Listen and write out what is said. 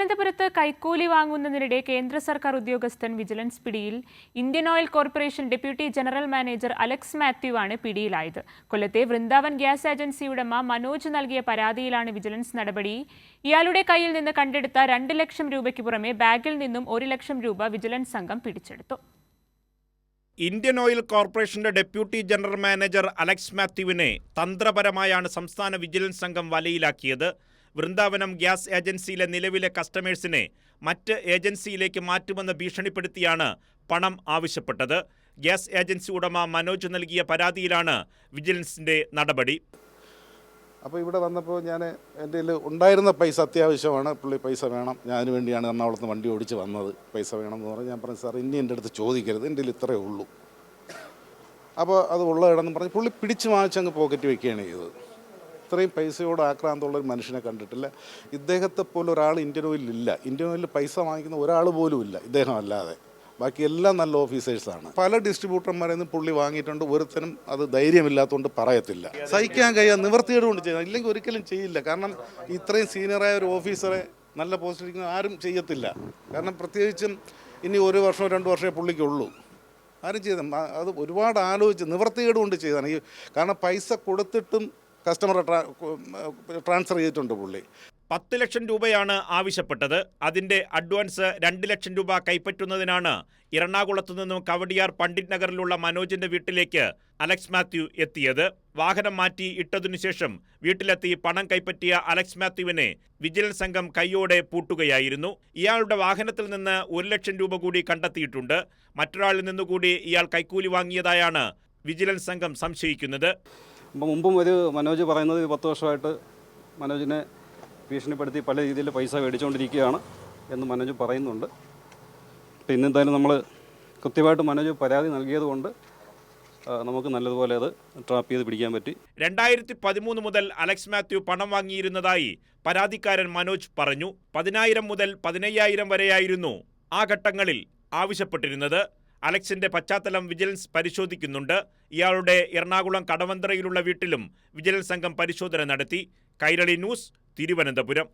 തിരുവനന്തപുരത്ത് കൈക്കൂലി വാങ്ങുന്നതിനിടെ കേന്ദ്ര സർക്കാർ ഉദ്യോഗസ്ഥൻ വിജിലൻസ് പിടിയിൽ Indian Oil Corporation deputy general manager Alex Mathew ആണ് പിടിയിലായത്. കൊല്ലത്തെ വൃന്ദാവൻ ഗ്യാസ് ഏജൻസി ഉടമ മനോജ് നൽകിയ പരാതിയിലാണ് വിജിലൻസ് നടപടി. ഇയാളുടെ കയ്യിൽ നിന്ന് കണ്ടെടുത്ത രണ്ട് ലക്ഷം രൂപയ്ക്ക് പുറമെ ബാഗിൽ നിന്നും ഒരു ലക്ഷം രൂപ വിജിലൻസ് സംഘം പിടിച്ചെടുത്തു. ഇന്ത്യൻ ഓയിൽ കോർപ്പറേഷന്റെ ഡെപ്യൂട്ടി ജനറൽ മാനേജർ അലക്സ് മാത്യുവിനെ തന്ത്രപരമായാണ് സംസ്ഥാന വിജിലൻസ് സംഘം വലയിലാക്കിയത്. വൃന്ദാവനം ഗ്യാസ് ഏജൻസിയിലെ നിലവിലെ കസ്റ്റമേഴ്സിനെ മറ്റ് ഏജൻസിയിലേക്ക് മാറ്റുമെന്ന് ഭീഷണിപ്പെടുത്തിയാണ് പണം ആവശ്യപ്പെട്ടത്. ഗ്യാസ് ഏജൻസി ഉടമ മനോജ് നൽകിയ പരാതിയിലാണ് വിജിലൻസിന്റെ നടപടി. അപ്പോൾ ഇവിടെ വന്നപ്പോൾ ഞാൻ എന്റെ കയ്യിൽ ഉണ്ടായിരുന്ന പൈസ അത്യാവശ്യമാണ്. പുള്ളി പൈസ വേണം. ഞാൻ വേണ്ടിയാണ് എറണാകുളത്ത് വണ്ടി ഓടിച്ച് വന്നത്. പൈസ വേണം എന്ന് പറഞ്ഞ് ഞാൻ പറഞ്ഞു സാർ ഇനി എന്റെ അടുത്ത് ചോദിക്കരുത്. എന്റെ കയ്യിൽ ഇത്രയേ ഉള്ളൂ. അപ്പോൾ അത് ഉള്ളതിടന്ന് പറഞ്ഞ് പുള്ളി പിടിച്ച് വാങ്ങിച്ചങ്ങ് പോക്കറ്റ് വെക്കുകയാണ് ചെയ്തത്. ഇത്രയും പൈസയോട് ആക്രാന്തമുള്ള ഒരു മനുഷ്യനെ കണ്ടിട്ടില്ല. ഇദ്ദേഹത്തെ പോലെ ഒരാൾ ഇന്ത്യൻ ഓയിലില്ല ഇന്ത്യൻ ഓയിലിൽ പൈസ വാങ്ങിക്കുന്ന ഒരാൾ പോലും ഇല്ല. ഇദ്ദേഹം അല്ലാതെ. ബാക്കി എല്ലാം നല്ല ഓഫീസേഴ്സാണ് പല ഡിസ്ട്രിബ്യൂട്ടർമാരിൽ നിന്ന് പുള്ളി വാങ്ങിയിട്ടുണ്ട്. ഒരുത്തനും അത് ധൈര്യമില്ലാത്തതുകൊണ്ട് പറയത്തില്ല. സഹിക്കാൻ കഴിയാൻ നിവർത്തിയോട് കൊണ്ട് ചെയ്യണം ഇല്ലെങ്കിൽ ഒരിക്കലും ചെയ്യില്ല. കാരണം ഇത്രയും സീനിയറായ ഒരു ഓഫീസറെ നല്ല പോസ്റ്റിലിരിക്കുന്ന ആരും ചെയ്യത്തില്ല. കാരണം പ്രത്യേകിച്ചും ഇനി ഒരു വർഷമോ രണ്ട് വർഷമേ പുള്ളിക്കുള്ളൂ. ആരും ചെയ്ത അത് ഒരുപാട് ആലോചിച്ച് നിവർത്തികേട് കൊണ്ട് ചെയ്തതാണ് ഈ കാരണം പൈസ കൊടുത്തിട്ടും കസ്റ്റമറെ ട്രാ ട്രാൻസ്ഫർ ചെയ്തിട്ടുണ്ട് പുള്ളി. പത്ത് ലക്ഷം രൂപയാണ് ആവശ്യപ്പെട്ടത്. അതിന്റെ അഡ്വാൻസ് രണ്ട് ലക്ഷം രൂപ കൈപ്പറ്റുന്നതിനാണ് എറണാകുളത്തു നിന്നും കവടിയാർ പണ്ഡിറ്റ് നഗറിലുള്ള മനോജിന്റെ വീട്ടിലേക്ക് അലക്സ് മാത്യു എത്തിയത്. വാഹനം മാറ്റി ഇട്ടതിനു ശേഷം വീട്ടിലെത്തി പണം കൈപ്പറ്റിയ അലക്സ് മാത്യുവിനെ വിജിലൻസ് സംഘം കൈയോടെ പൂട്ടുകയായിരുന്നു. ഇയാളുടെ വാഹനത്തിൽ നിന്ന് ഒരു ലക്ഷം രൂപ കൂടി കണ്ടെത്തിയിട്ടുണ്ട്. മറ്റൊരാളിൽ നിന്നുകൂടി ഇയാൾ കൈക്കൂലി വാങ്ങിയതായാണ് വിജിലൻസ് സംഘം സംശയിക്കുന്നത്. അപ്പം മുമ്പും ഒരു മനോജ് പറയുന്നത് ഒരു പത്ത് വർഷമായിട്ട് മനോജിനെ ഭീഷണിപ്പെടുത്തി പല രീതിയിൽ പൈസ മേടിച്ചുകൊണ്ടിരിക്കുകയാണ് എന്ന് മനോജ് പറയുന്നുണ്ട്. അപ്പം ഇന്നെന്തായാലും നമ്മൾ കൃത്യമായിട്ട് മനോജ് പരാതി നൽകിയതുകൊണ്ട് കൊണ്ട് നമുക്ക് നല്ലതുപോലെ അത് ട്രാപ്പ് ചെയ്ത് പിടിക്കാൻ പറ്റി. രണ്ടായിരത്തി പതിമൂന്ന് മുതൽ അലക്സ് മാത്യു പണം വാങ്ങിയിരുന്നതായി പരാതിക്കാരൻ മനോജ് പറഞ്ഞു. പതിനായിരം മുതൽ പതിനയ്യായിരം വരെയായിരുന്നു ആ ഘട്ടങ്ങളിൽ ആവശ്യപ്പെട്ടിരുന്നത്. അലക്സിന്റെ പശ്ചാത്തലം വിജിലൻസ് പരിശോധിക്കുന്നുണ്ട്. ഇയാളുടെ എറണാകുളം കടവന്ത്രയിലുള്ള വീട്ടിലും വിജിലൻസ് സംഘം പരിശോധന നടത്തി. കൈരളി ന്യൂസ് തിരുവനന്തപുരം.